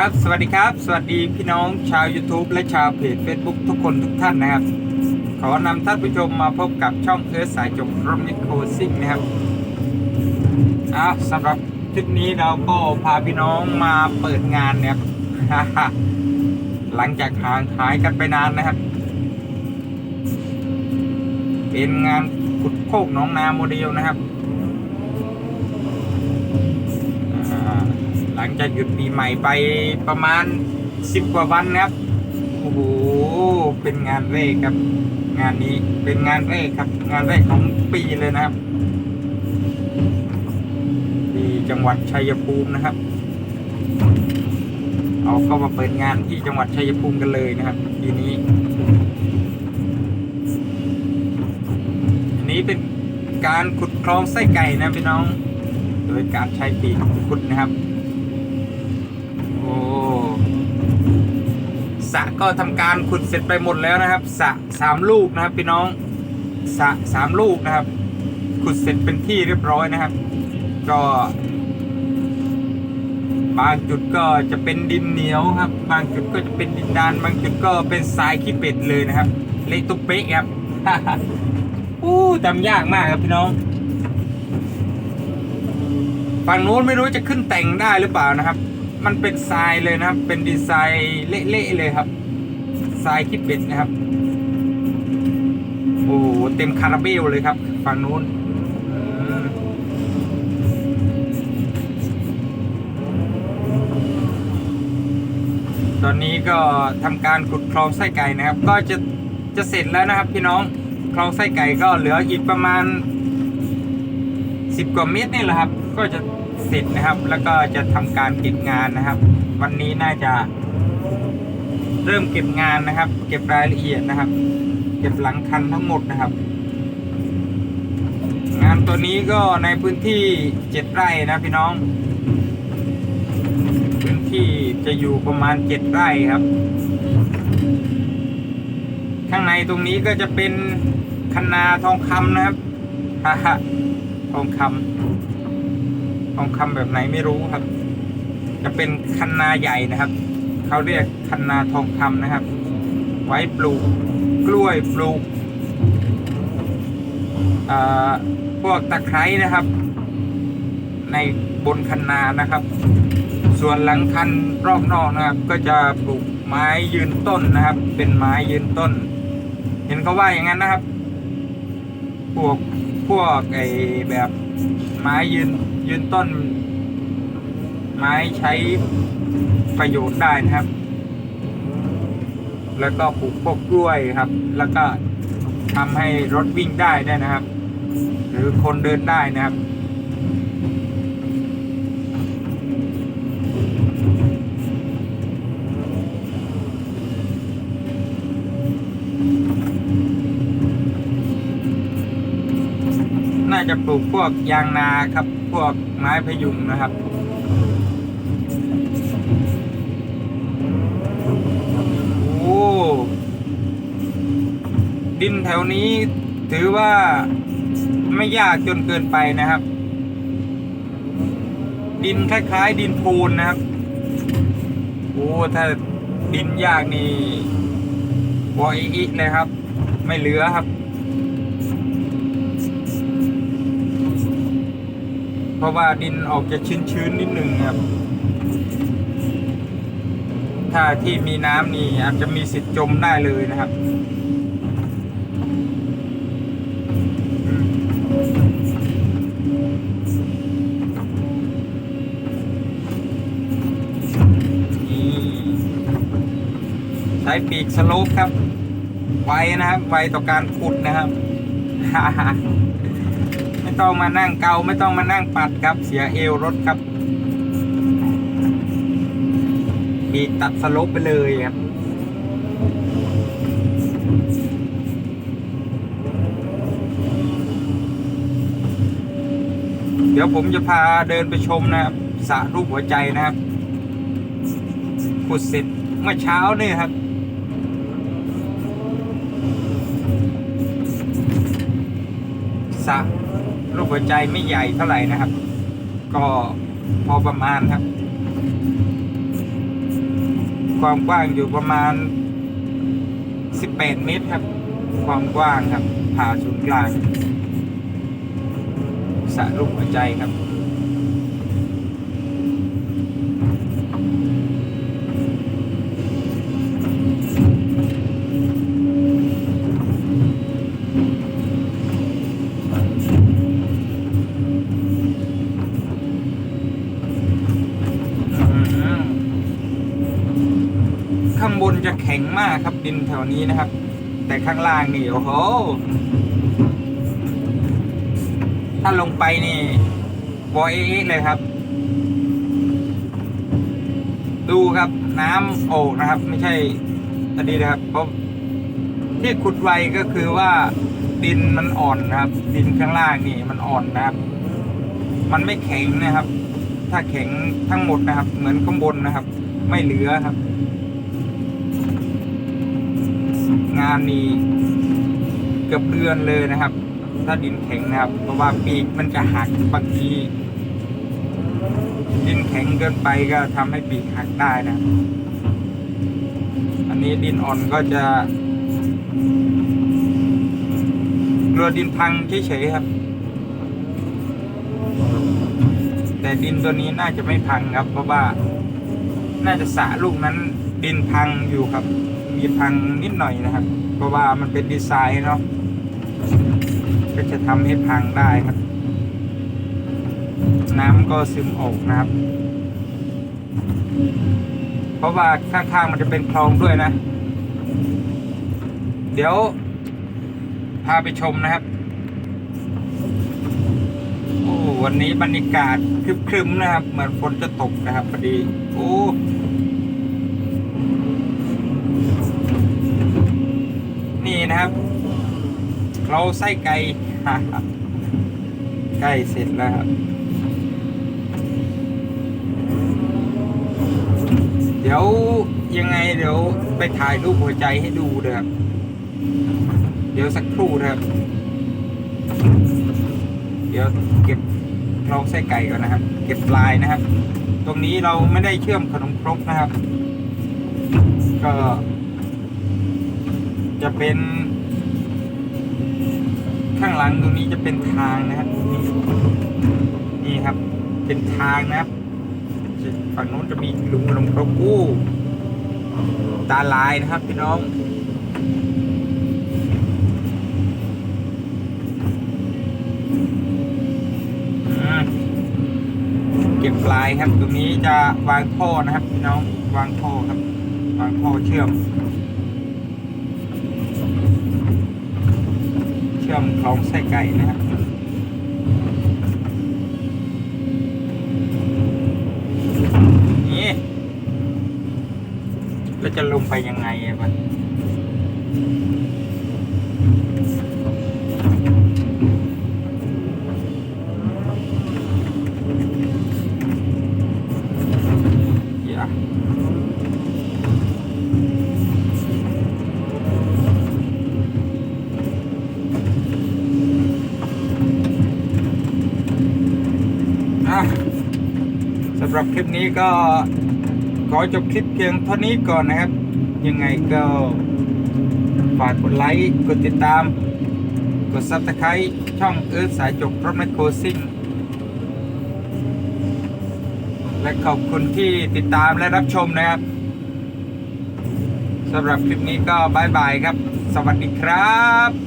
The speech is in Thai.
ครับสวัสดีครับ สวัสดีพี่น้องชาว YouTube และชาวเพจ Facebook ทุกคนทุกท่านนะครับ ขอนำท่านผู้ชมมาพบกับช่องเอิร์ธสายจบรมนิโคซิ่งนะครับอะสำหรับทริปนี้เราก็พาพี่น้องมาเปิดงานนะครับหลังจากห่างหายกันไปนานนะครับ เป็นงานขุดโคกหน้องนาโมเดลนะครับ งจากหยุดปีใหม่ไปประมาณสิบกว่าวันนะครับ โอ้โห เป็นงานแรกครับ งานนี้เป็นงานแรกครับ งานแรกของปีเลยนะครับที่จังหวัดชัยภูมินะครับ เอาเข้ามาเปิดงานที่จังหวัดชัยภูมิกันเลยนะครับทีนี้อันนี้เป็นการขุดคลองไส้ไก่นะพี่น้อง โดยการใช้ปีกขุดนะครับ ระก็ทำการขุดเสร็จไปหมดแล้วนะครับสระสามลูกนะครับพี่น้องสระสามลูกนะครับ ขุดเสร็จเป็นที่เรียบร้อยนะครับ ก็บางจุดก็จะเป็นดินเหนียวครับ บางจุดก็จะเป็นดินดาน บางจุดก็เป็นทรายขี้เป็ดเลยนะครับ เละตุ๊บเป๊ะครับอู้จำยากมากครับพี่น้องฝั่งโน้นไม่รู้จะขึ้นแต่งได้หรือเปล่านะครับ มันเป็นทรายเลยนะครับ เป็นดีไซน์เละๆเลยครับทรายขี้เป็ดนะครับ โอ้โหเต็มคาราเบลเลยครับฝั่งนู้นตอนนี้ก็ทำการขุดคลองไส้ไก่นะครับ ก็จะจะเสร็จแล้วนะครับ พี่น้องคลองไส้ไก่ก็เหลืออีกประมาณ 10 กว่าเมตรนี่แหละครับ ก็จะ เสร็จนะครับ แล้วก็จะทำการเก็บงานนะครับ วันนี้น่าจะ เริ่มเก็บงานนะครับ เก็บรายละเอียดนะครับ เก็บหลังคันทั้งหมดนะครับ งานตัวนี้ก็ในพื้นที่เจ็ดไร่นะพี่น้อง พื้นที่จะอยู่ประมาณเจ็ดไร่ครับ ข้างในตรงนี้ก็จะเป็นคันนาทองคำนะครับฮ่าฮ่าทองคำ ทองคำแบบไหนไม่รู้ครับ จะเป็นคันนาใหญ่นะครับ เขาเรียกคันนาทองคำนะครับ ไว้ปลูกกล้วยปลูกอ่าพวกตะไคร้นะครับ ในบนคันนานะครับ ส่วนหลังคันรอบนอกนะครับ ก็จะปลูกไม้ยืนต้นนะครับ เป็นไม้ยืนต้น เห็นเขาว่าอย่างนั้นนะครับ พวกพวกไอแบบ ไม้ยืนยืนต้น ไม้ใช้ประโยชน์ได้นะครับ แล้วก็ปลูกพวกกล้วยครับ แล้วก็ทำให้รถวิ่งได้ได้นะครับ หรือคนเดินได้นะครับ น่าจะปลูกพวกยางนาครับ พวกไม้พยุงนะครับ โอ้ดินแถวนี้ถือว่าไม่ยากจนเกินไปนะครับ ดินคล้ายๆ ดินพูนนะครับ โอ้ถ้าดินยากนี่วออีกเลยครับ ไม่เหลือครับ เพราะว่าดินออกจะชื้นๆนิดนึงครับ ถ้าที่มีน้ำนี่อาจจะมีสิทธิ์จมได้เลยนะครับใช้ปีกสโลปครับ ไวนะครับ ไวต่อการขุดนะครับ ต้องมานั่งเกาไม่ต้องมานั่งปัดครับเสียเอวรถครับปีตัดสลปไปเลยครับเดี๋ยวผมจะพาเดินไปชมนะครับสระรูปหัวใจนะครับขุดเสร็จเมื่อเช้านี่ครับสระ รูปหัวใจไม่ใหญ่เท่าไหร่นะครับ ก็พอประมาณครับ ความกว้างอยู่ประมาณ 18 เมตรครับ ความกว้างครับผ่าศูนย์กลางสระลูกหัวใจครับ จะแข็งมากครับดินแถวนี้นะครับ แต่ข้างล่างนี่โอ้โห ถ้าลงไปนี่บอยเอ๊ะเลยครับ ดูครับน้ำโอกนะครับ ไม่ใช่อันนี้นะครับเพราะที่ขุดไวก็คือว่าดินมันอ่อนนะครับ ดินข้างล่างนี่มันอ่อนนะครับ มันไม่แข็งนะครับ ถ้าแข็งทั้งหมดนะครับ เหมือนข้างบนนะครับ ไม่เหลือครับ งานนี้เกือบเดือนเลยนะครับ ถ้าดินแข็งนะครับ เพราะว่าปีกมันจะหักบางทีดินแข็งเกินไปก็ทำให้ปีกหักได้นะ อันนี้ดินอ่อนก็จะกลัวดินพังเฉยๆครับ แต่ดินตัวนี้น่าจะไม่พังครับ เพราะว่า น่าจะสะลูกนั้นดินพังอยู่ครับ มีพังนิดหน่อยนะครับ เพราะว่ามันเป็นดีไซน์เนาะก็จะทำให้พังได้ครับ น้ำก็ซึมออกนะครับ เพราะว่าข้างๆมันจะเป็นคลองด้วยนะ เดี๋ยว พาไปชมนะครับโอ้วันนี้บรรยากาศครึมๆนะครับ เหมือนฝนจะตกนะครับพอดี โอ้ นะครับ เราไส้ไก่ใกล้เสร็จแล้วครับเดี๋ยวยังไงเดี๋ยวไปถ่ายรูปหัวใจให้ดูนะครับเดี๋ยวสักครู่นะครับ เดี๋ยวเก็บลองไส้ไก่ก่อนนะครับ เก็บปลายนะครับ ตรงนี้เราไม่ได้เชื่อมขนมครกนะครับ ก็ จะเป็น ข้างหลังตรงนี้จะเป็นทางนะครับ นี่นี่ครับ เป็นทางนะครับฝั่งโน้นจะมีหลุมขนมครกกู้ ตาลายนะครับพี่น้องเก็บปลายครับ ตรงนี้จะวางท่อนะครับ พี่น้องวางท่อครับ วางท่อเชื่อม ช่อมคลองไส้ไก่นะครับนี่เราจะลงไปยังไงอะมัน หรับคลิปนี้ก็ขอจบคลิปเพียงเท่านี้ก่อนนะครับ ยังไงก็ฝากกดไลค์กดติดตาม กดซับสไครต์ช่องเอิร์ธสายจบรถแมคโครซิ่งและขอบคุณที่ติดตามและรับชมนะครับสำหรับคลิปนี้ก็บายบายครับ สวัสดีครับ